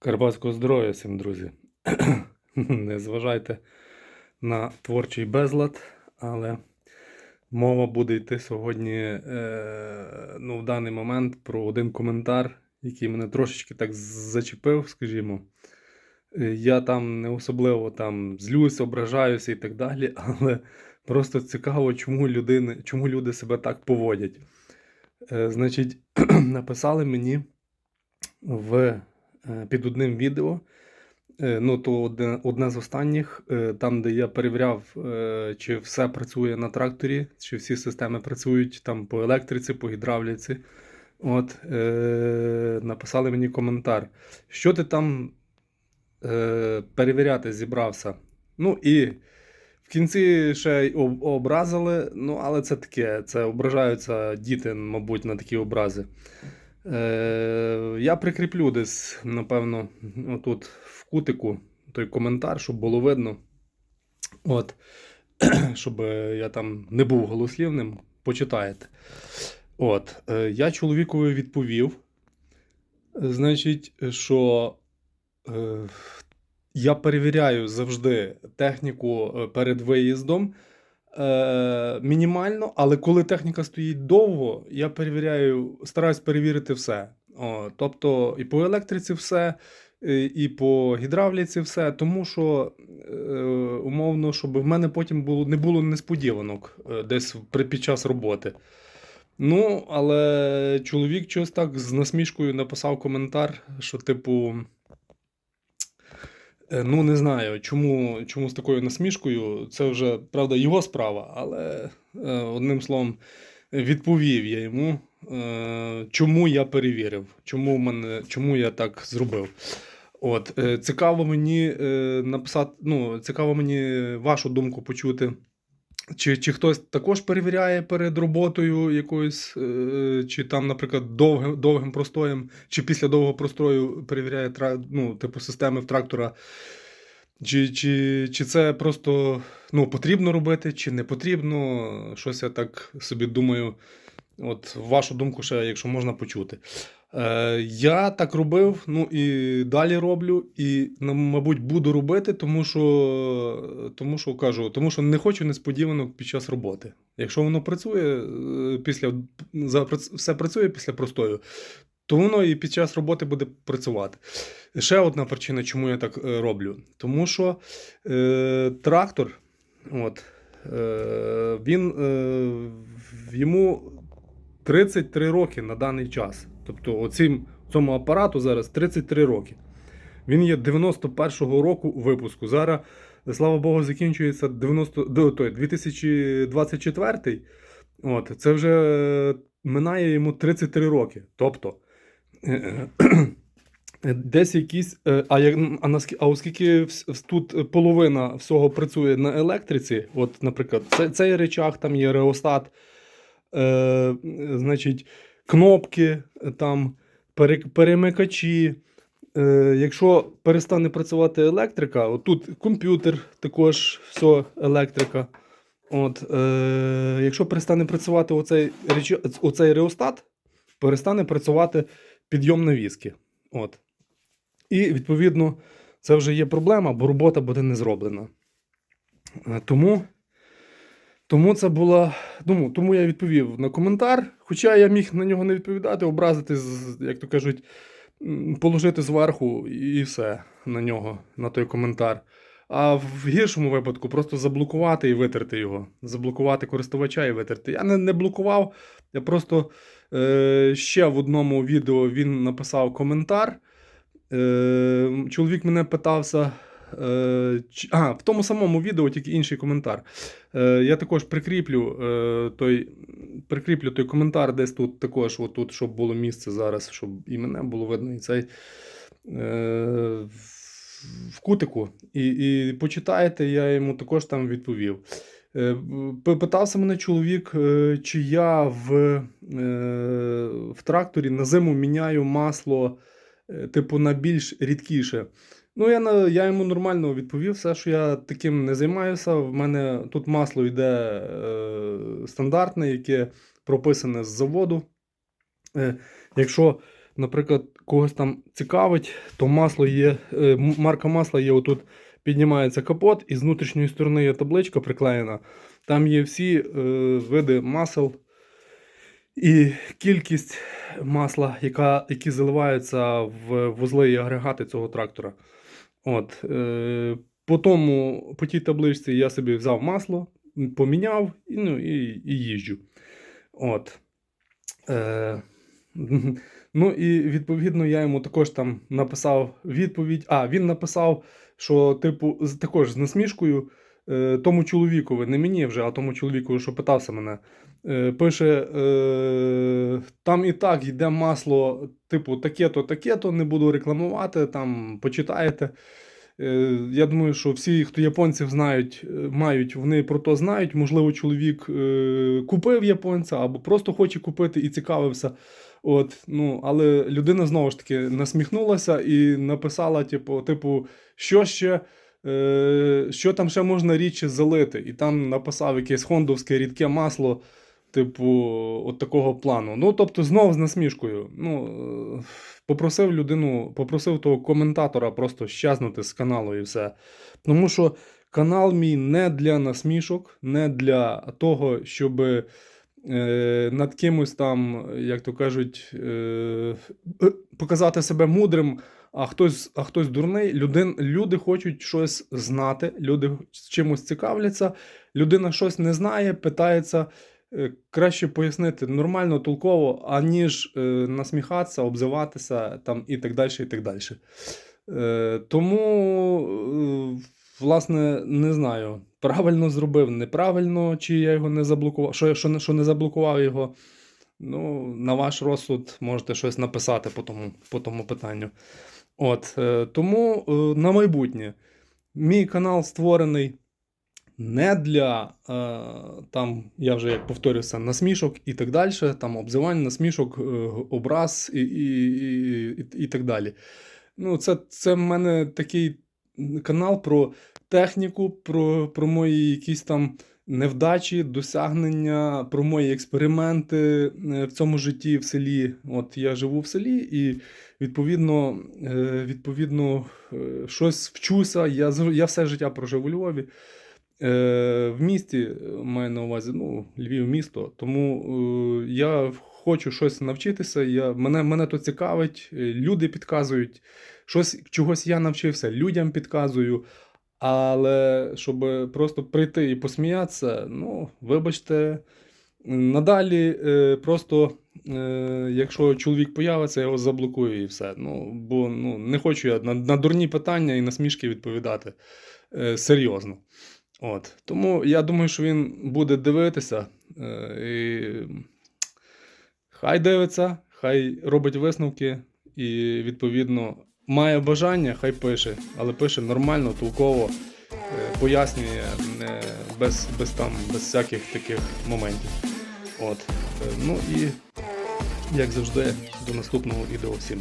Карпатського здоров'я всім, друзі. Не зважайте на творчий безлад, але мова буде йти сьогодні е, ну, в даний момент про один коментар, який мене трошечки так зачепив, скажімо. Е, Я там не особливо там злюсь, ображаюся і так далі, але просто цікаво, чому, людини, чому люди себе так поводять. Е, Значить, написали мені в, під одним відео. Е, Ну, то одне, з останніх, е, там, де я перевіряв, е, чи все працює на тракторі, чи всі системи працюють там по електриці, по гідравліці. От, е, написали мені коментар. Що ти там е, перевіряти зібрався? Ну і в кінці ще й образили, ну, але це таке, це ображаються діти, мабуть, на такі образи. Е, я прикріплю десь, напевно, отут в кутику той коментар, щоб було видно. От, щоб я там не був голослівним, почитаєте. От, е, я чоловікові відповів, е, значить, що е, я перевіряю завжди техніку е, перед виїздом. Е, мінімально, але коли техніка стоїть довго, я перевіряю, стараюсь перевірити все. О, тобто і по електриці все, і і по гідравліці все, тому що е, умовно, щоб в мене потім було, не було несподіванок е, десь при, під час роботи. Ну, але чоловік щось так з насмішкою написав коментар, що, типу. Е, Ну, не знаю, чому, чому з такою насмішкою. Це вже, правда, його справа, але е, одним словом, відповів я йому, е, чому я перевірив, чому, мене, чому я так зробив. От, цікаво мені написати, ну, цікаво мені вашу думку почути. Чи, чи хтось також перевіряє перед роботою якоюсь, е, чи там, наприклад, довгим, довгим простоєм, чи після довгого простою перевіряє ну, типу, системи в трактора, чи, чи, чи це просто ну, потрібно робити, чи не потрібно. Щось я так собі думаю. От вашу думку ще, якщо можна почути. Е, я так робив, ну і далі роблю, і, ну, мабуть, буду робити, тому що, тому що кажу, тому що не хочу несподіванок під час роботи. Якщо воно працює е, після все працює після простою, то воно і під час роботи буде працювати. Ще одна причина, чому я так е, роблю. Тому що е, трактор, от, е, він е, йому 33 роки на даний час. Тобто, оцім, цьому апарату зараз 33 роки. Він є 91-го року випуску. Зараз, слава Богу, закінчується 90, той, 2024. От, це вже минає йому 33 роки. Тобто, е, е, десь якісь. е, А, як, а, наскільки, а оскільки тут половина всього працює на електриці, от, наприклад, це, цей речах, там є реостат, е, значить, кнопки, е, там, перемикачі. Е, якщо перестане працювати електрика, отут комп'ютер також все електрика. От, е, якщо перестане працювати оцей, оцей реостат, перестане працювати підйом навіски. От. І відповідно це вже є проблема, бо робота буде не зроблена. Е, Тому, тому це була. Ну, тому я відповів на коментар, хоча я міг на нього не відповідати, образити, як то кажуть, положити зверху і все на нього, на той коментар. А в гіршому випадку просто заблокувати і витерти його. Заблокувати користувача і витерти. Я не, не блокував, я просто е, ще в одному відео він написав коментар. Е, чоловік мене питався. Е, а, в тому самому відео тільки інший коментар. Е, я також прикріплю, е, той, прикріплю той коментар десь тут також, отут, щоб було місце зараз, щоб і мене було видно, і цей. В кутику. І, і почитаєте, я йому також там відповів. Питався мене чоловік, чи я в, в тракторі на зиму міняю масло, типу, на більш рідкіше. Ну, я, я йому нормально відповів, все, що я таким не займаюся. В мене тут масло йде е, стандартне, яке прописане з заводу. Е, якщо наприклад, когось там цікавить, то масло є, е, марка масла є отут. Піднімається капот, і з внутрішньої сторони є табличка приклеєна. Там є всі е, види масел і кількість масла, яка, які заливаються в вузли і агрегати цього трактора. От, е, по, тому, по тій табличці я собі взяв масло, поміняв і, ну, і, і їжджу. От. Е, ну і відповідно я йому також там написав відповідь. А, він написав, що, типу, також з насмішкою тому чоловікові, не мені вже, а тому чоловікові, що питався мене. Е, пише: е, там і так йде масло, типу, таке-то, таке-то, не буду рекламувати, там почитаєте. Е, Я думаю, що всі, хто японців знають, е, мають, вони про то знають. Можливо, чоловік е, купив японця або просто хоче купити і цікавився. От, ну, але людина знову ж таки насміхнулася і написала: типу, типу, що ще. Е, що там ще можна рідше залити? І там написав якесь хондовське рідке масло, типу, от такого плану. Ну, тобто, знов з насмішкою. Ну, е, попросив людину, попросив того коментатора просто щезнути з каналу і все. Тому що канал мій не для насмішок, не для того, щоб над кимось там, як то кажуть, е, е, показати себе мудрим. А хтось, а хтось дурний, Людин, люди хочуть щось знати, люди з чимось цікавляться, людина щось не знає, питається е, краще пояснити нормально, толково, аніж е, насміхатися, обзиватися там, і так далі. І так далі. Е, тому, е, власне, не знаю, правильно зробив, неправильно, чи я його не заблокував, що, що, що не заблокував його. Ну, на ваш розсуд можете щось написати по тому, по тому питанню. От, е, тому е, на майбутнє. Мій канал створений не для е, там, я вже як повторюся, насмішок і так далі, там обзивань, насмішок, образ і, і, і, і, і так далі. Ну, це в мене такий канал про техніку, про, про мої якісь там невдачі, досягнення, про мої експерименти е, в цьому житті в селі. От я живу в селі і відповідно, е, відповідно е, щось вчуся. Я, я все життя прожив у Львові. В місті маю на увазі, ну, Львів місто. Тому я хочу щось навчитися. Я, мене, мене то цікавить, е, люди підказують. Щось, чогось я навчився, людям підказую. Але щоб просто прийти і посміятися, ну, вибачте, надалі е, просто, е, якщо чоловік появиться, я його заблокую і все. Ну, бо ну, не хочу я на, на дурні питання і насмішки відповідати е, серйозно. От. Тому я думаю, що він буде дивитися. І хай дивиться, хай робить висновки і, відповідно, має бажання, хай пише, але пише нормально, толково, е, пояснює без, без, там, без всяких таких моментів. От. Е, Ну і, як завжди, до наступного відео всім.